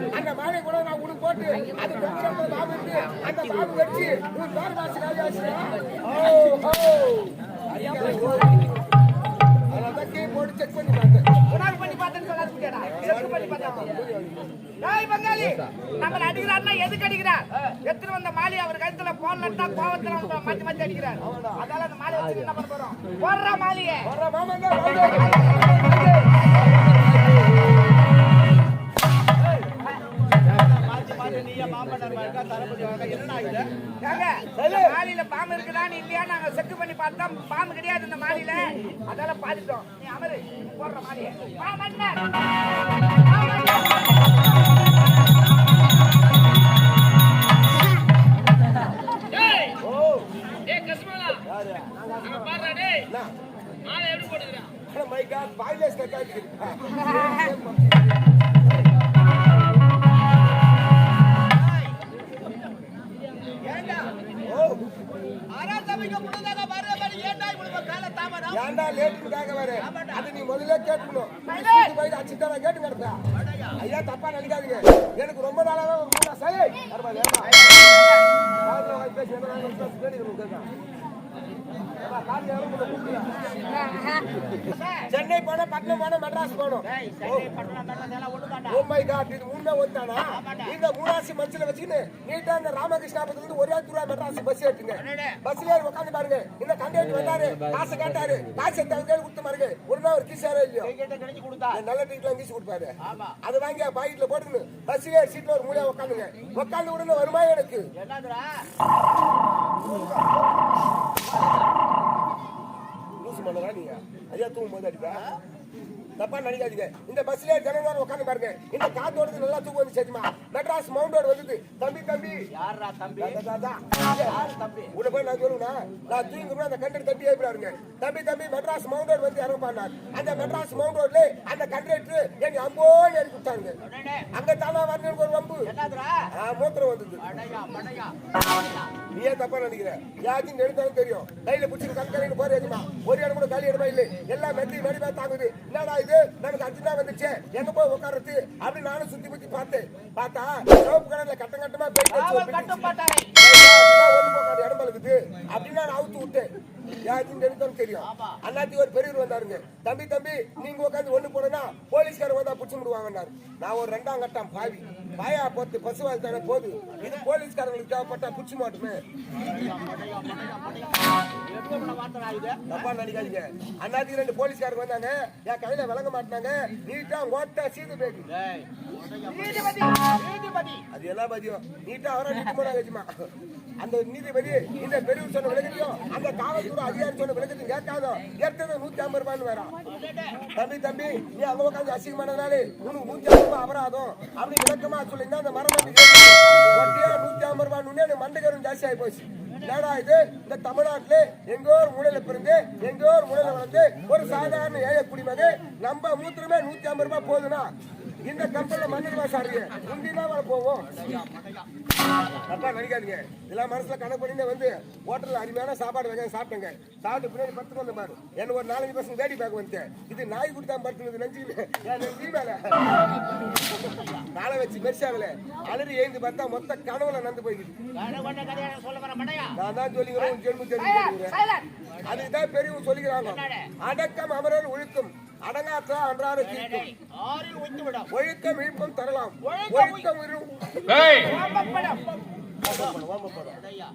இருக்கு அது கொஞ்சம் மாவு இருக்கு அந்த மாவு வச்சு உன் பேர் வாசி ராஜாசியா அதான் கீ போட்டு செக் பண்ணி பார்த்தேன். உணவு பண்ணி பார்த்தேன்னு சொல்லாது முடியாடா செக் பண்ணி பார்த்தா ஏய் பங்காளி நம்ம அடிக்கிறாருன்னா எதுக்கு அடிக்கிறார்? எத்தனை வந்த மாலி அவர் கழுத்துல போன் நட்டா கோவத்துல வந்து மாத்தி மாத்தி அடிக்கிறார். அந்த மாலை வச்சு என்ன பண்ண போறோம்? போடுறா மாலியே. மாலியில பாம்பு இருக்குதான்னு இல்லையா? நாங்க செக் பண்ணி பார்த்தா பாம்பு கிடையாது இந்த மாலியில அதால பாத்துட்டோம். நீ அமரு. போடுற மாலியே பாய்லேஸ் கட் போயிட்டு அடிச்சுட்டு நான் கேட்டு கிடப்பேன். ஐயா, தப்பா நினைக்காதீங்க. எனக்கு ரொம்ப நாளாக ஒரு மூணு சரி. பேசி, என்ன வாங்கி கேட்கலாம். சென்னை போன பட்டணம் போன மெட்ராஸ் போனோம் ஓ மை காட் இது உண்மை ஒத்தானா இந்த மூணாசி மனசுல வச்சுக்கின்னு நீட்டா இந்த ராமகிருஷ்ணாபுரத்துல இருந்து ஒரே தூரா மெட்ராஸ் பஸ் ஏற்றுங்க பஸ்ல ஏறி உட்காந்து பாருங்க. இந்த கண்டக்டர் வந்தாரு. காசு கேட்டாரு. காசு தகுந்த கொடுத்து பாருங்க. நாள் ஒரு கிசாரோ இல்லையோ. நல்ல டீட்ல வீசி கொடுப்பாரு. அது வாங்கி பாக்கெட்ல போட்டுக்கணும் பஸ்ல சீட்ல ஒரு மூலையா உட்காந்துங்க உட்காந்து உடனே வருமா எனக்கு. mandar na. Aí a turma manda de. தப்பா நினைக்காதீங்க. இந்த பஸ்ல ஜனங்க உட்காந்து பாருங்க. இந்த காத்தோடது நல்லா தூக்கம் வந்து சேர்த்துமா. மெட்ராஸ் மவுண்ட் ரோடு வந்தது. தம்பி தம்பி. யாரா தம்பி? தம்பி? உன்னை போய் நான் சொல்லுவேனா? நான் தூங்கினா அந்த கண்டக்டர் தம்பி ஏப்பிடாருங்க தம்பி தம்பி மெட்ராஸ் மவுண்ட் ரோடு வந்து இறங்குப்பானார் அந்த மெட்ராஸ் மவுண்ட் ரோட்ல அந்த கண்டக்டர் என்னை அம்போன்னு இறக்கி விட்டாங்க. அங்க தானா வரணும் ஒரு வம்பு. மூத்திரம் வந்தது. நீ ஏன் தப்பா நினைக்கிற? யாச்சும் எடுத்தாலும் தெரியும். கையில பிடிச்சி கண்கரையில் போற எதுமா ஒரு இடம் கூட காலி இடமா இல்லை. எல்லாம் மெத்தி மெடிமா தாங்குது. என்னடா இது. நமக்கு அஞ்சு தான் வந்துச்சு. எங்க போய் உட்கார்றது அப்படின்னு நானும் சுத்தி முத்தி பார்த்தேன். பார்த்தா சிவப்பு கலர்ல கட்டம் கட்டமா போகாது. இடம் இருக்குது அப்படின்னு நான் அவுத்து விட்டேன். யாருக்கும் தெரியும். தெரியும் அண்ணாத்தி ஒரு பெரியவர் வந்தாருங்க. தம்பி தம்பி நீங்க உட்காந்து ஒண்ணு போனா போலீஸ்காரங்க வந்தா புடிச்சு விடுவாங்கன்னாரு நான் ஒரு ரெண்டாம் கட்டம் பாவி. பாயா போத்து பசுவால் தானே போது இது போலீஸ்காரங்களுக்கு தேவைப்பட்டா புடிச்சு மாட்டுமே. தப்பா நினைக்காதீங்க அண்ணாத்துக்கு ரெண்டு போலீஸ்காரங்க வந்தாங்க. என் கையில விளங்க மாட்டாங்க நீட்டா ஓட்ட சீது நீதிபதி. அது எல்லாம் மதியம் நீட்டா அவரா நிக்க போனாங்க வச்சுமா அந்த நீதிபதி இந்த பெரியவர் சொன்ன விளக்கத்தையும் அந்த காவல்துறை அதிகாரி சொன்ன விளக்கத்தையும் கேட்காதோ ஏற்கனவே நூத்தி ஐம்பது ரூபான்னு வரான் தம்பி தம்பி நீ அங்க உட்காந்து அசிங்கமானதுனாலே உனக்கு நூத்தி ஐம்பது ரூபாய் அபராதம். அப்படி விளக்கமா சொல்லியிருந்தா அந்த மரம் வந்து ஒட்டியா நூத்தி ஐம்பது ரூபாய் எனக்கு மண்டகரும் ஜாஸ்தி ஆகி போச்சு. என்னடா இது? இந்த தமிழ்நாட்டுல எங்கோ ஒரு மூலையில பிறந்து எங்கோ ஒரு மூலையில வளர்ந்து ஒரு சாதாரண ஏழை குடிமகன் நம்ம மூத்திரமே நூத்தி ஐம்பது ரூபாய் போகுதுன்னா இந்த கம்பெனில மண்ணு சாருங்க முந்திதான் வர போவோம். அப்பா நினைக்காதீங்க. இதெல்லாம் மனசுல கணக்கு பண்ணி வந்து ஹோட்டல்ல அருமையான சாப்பாடு வாங்க சாப்பிட்டேங்க. சாப்பிட்டு பின்னாடி படுத்து வந்த பாரு. என்ன ஒரு நாலஞ்சு பசங்க வேடி பார்க்க வந்துட்டேன். இது நாய் குடி தான் படுத்துனது நெஞ்சு மேல. காலை வச்சு மெரிசாவில அலறி எழுந்து பார்த்தா மொத்த கனவுல வர மடையா நான் தான் சொல்லிக்கிறேன் ஜென்மு தெரிஞ்சு அதுதான் பெரியவங்க சொல்லிக்கிறாங்க. அடக்கம் அமரர் ஒழுக்கம். அடங்காற்றா அன்றாட தீர்க்கும். ஒழுக்கம் இழுப்பம் தரலாம். ஓமப்படம்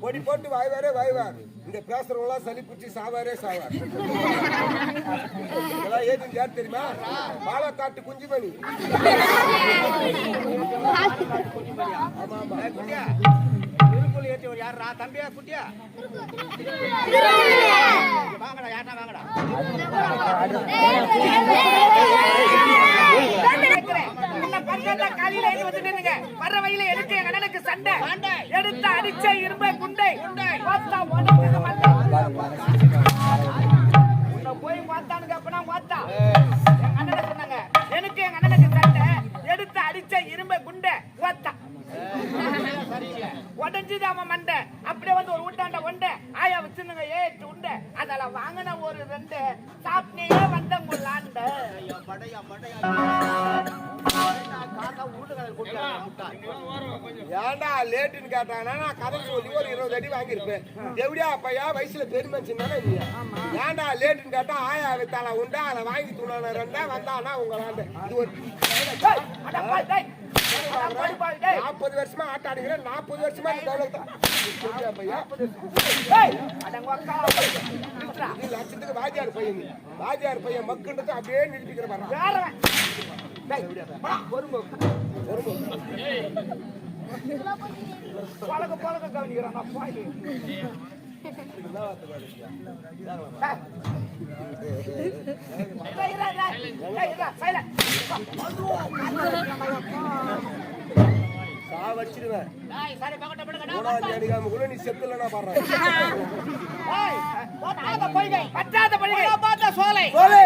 பொடி போட்டு வாய்வாரே வாய்வார். இந்த பேசுறவங்க எல்லாம் சளி பிடிச்சி சாவாரே சாவார். இதெல்லாம் ஏதுன்னு யார் தெரியுமா? பாலக்காட்டு குஞ்சுமணி. ஆமா ஆமா. ஏற்றியவர் யாரா தம்பியா குட்டியா? வாங்கடா யார்டா வாங்கடா? காலையில எழுதி வந்துட்டேனுங்க வர்ற வழியில எடுத்து என் அண்ணனுக்கு சண்டை? எடுத்து அடிச்ச இரும்பை குண்டை. போய் பார்த்தானுங்க அப்ப நான் பார்த்தா உடஞ்சுது அவன் மண்டை. அப்படியே வந்து ஒரு ஊட்டாண்ட கொண்ட. ஆயா வச்சிருந்தங்க ஏட்டு உண்டை. அதால வாங்கின ஒரு ரெண்டு. சாப்பிட்டே வந்த முள்ளாண்ட. ஏன்டா லேட்டுன்னு கேட்டாங்கன்னா நான் கதை சொல்லி ஒரு இருபது அடி வாங்கியிருப்பேன். எப்படியா அப்பையா? வயசுல தானே நீ ஏன்டா லேட்டுன்னு கேட்டா ஆயா வித்தால உண்டா? அதை வாங்கி துணான ரெண்டா? வந்தானா உங்களாண்ட? இது ஒரு நாற்பது வருஷமா ஆட்டாடுகிறேன் நாற்பது வருஷமா இந்த டெவலப் தான் லட்சத்துக்கு வாத்தியார் பையன். வாத்தியார் பையன் மக்குன்றது அப்படியே நிரூபிக்கிற. பழக பழக கவனிக்கிறான் நான் பாய். டேய். டேய், இருடா, டேய். டேய், இருடா, silent. சாவடிச்சிடுவேன் டேய், சரி, பக்கத்துல படுங்கடா. மூணாம் தேதிக்காம கூட நீ செத்துலன்னா பாடுறேன் பத்தாத. பார்த்த சோலை. சோலை.